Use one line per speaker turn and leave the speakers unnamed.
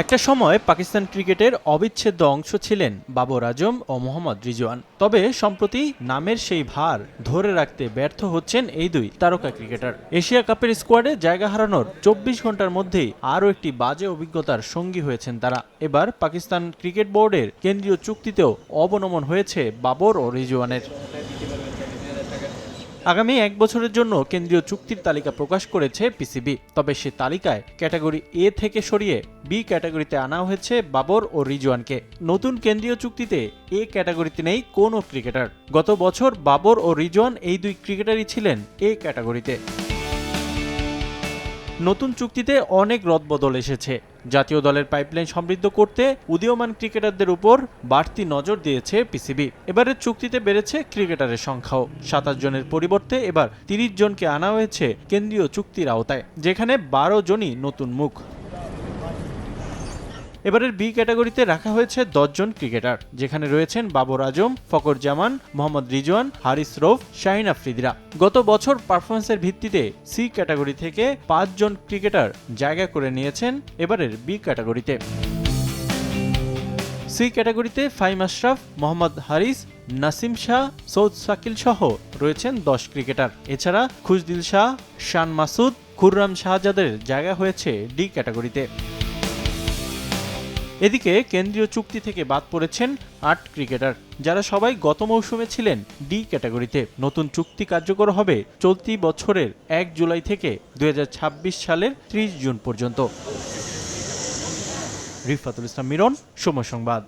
একটা সময় পাকিস্তান ক্রিকেটের অবিচ্ছেদ্য অংশ ছিলেন বাবর আজম ও মোহাম্মদ রিজওয়ান। তবে সম্প্রতি নামের সেই ভার ধরে রাখতে ব্যর্থ হচ্ছেন এই দুই তারকা ক্রিকেটার। এশিয়া কাপের স্কোয়াডে জায়গা হারানোর চব্বিশ ঘণ্টার মধ্যেই আরও একটি বাজে অভিজ্ঞতার সঙ্গী হয়েছেন তারা। এবার পাকিস্তান ক্রিকেট বোর্ডের কেন্দ্রীয় চুক্তিতেও অবনমন হয়েছে বাবর ও রিজওয়ানের। আগামী এক বছরের জন্য কেন্দ্রীয় চুক্তির তালিকা প্রকাশ করেছে পিসিবি। তবে সে তালিকায় ক্যাটাগরি এ থেকে সরিয়ে বি ক্যাটাগরিতে আনা হয়েছে বাবর ও রিজওয়ানকে। নতুন কেন্দ্রীয় চুক্তিতে এ ক্যাটাগরিতে নেই কোনো ক্রিকেটার। গত বছর বাবর ও রিজওয়ান এই দুই ক্রিকেটারই ছিলেন এ ক্যাটাগরিতে। নতুন চুক্তিতে অনেক রদবদল এসেছে। জাতীয় দলের পাইপলাইন সমৃদ্ধ করতে উদীয়মান ক্রিকেটারদের উপর বাড়তি নজর দিয়েছে পিসিবি। এবারের চুক্তিতে বেড়েছে ক্রিকেটারের সংখ্যাও। সাতাশ জনের পরিবর্তে এবার তিরিশ জনকে আনা হয়েছে কেন্দ্রীয় চুক্তির আওতায়, যেখানে বারো জনই নতুন মুখ। এবারের বি ক্যাটাগরিতে রাখা হয়েছে দশজন ক্রিকেটার, যেখানে রয়েছেন বাবর আজম ফকর জামান, মোহাম্মদ রিজওয়ান, হারিস রৌফ, শাহিন আফ্রিদিরা। গত বছর পারফরমেন্সের ভিত্তিতে সি ক্যাটাগরি থেকে পাঁচজন ক্রিকেটার জায়গা করে নিয়েছেন এবারের বি ক্যাটাগরিতে। সি ক্যাটাগরিতে ফাইম আশরাফ, মোহাম্মদ হারিস, নাসিম শাহ, সৌদ সাকিল সহ রয়েছেন দশ ক্রিকেটার। এছাড়া খুশদিল শাহ, শান মাসুদ, খুররাম শাহজাদের জায়গা হয়েছে ডি ক্যাটাগরিতে। এদিকে কেন্দ্রীয় চুক্তি থেকে বাদ পড়েছেন আট ক্রিকেটার, যারা সবাই গত মৌসুমে ছিলেন ডি ক্যাটাগরিতে। নতুন চুক্তি কার্যকর হবে চলতি বছরের এক জুলাই থেকে দু হাজার ছাব্বিশ সালের ত্রিশ জুন পর্যন্ত। রিফাতুল ইসলাম মিরন, সময় সংবাদ।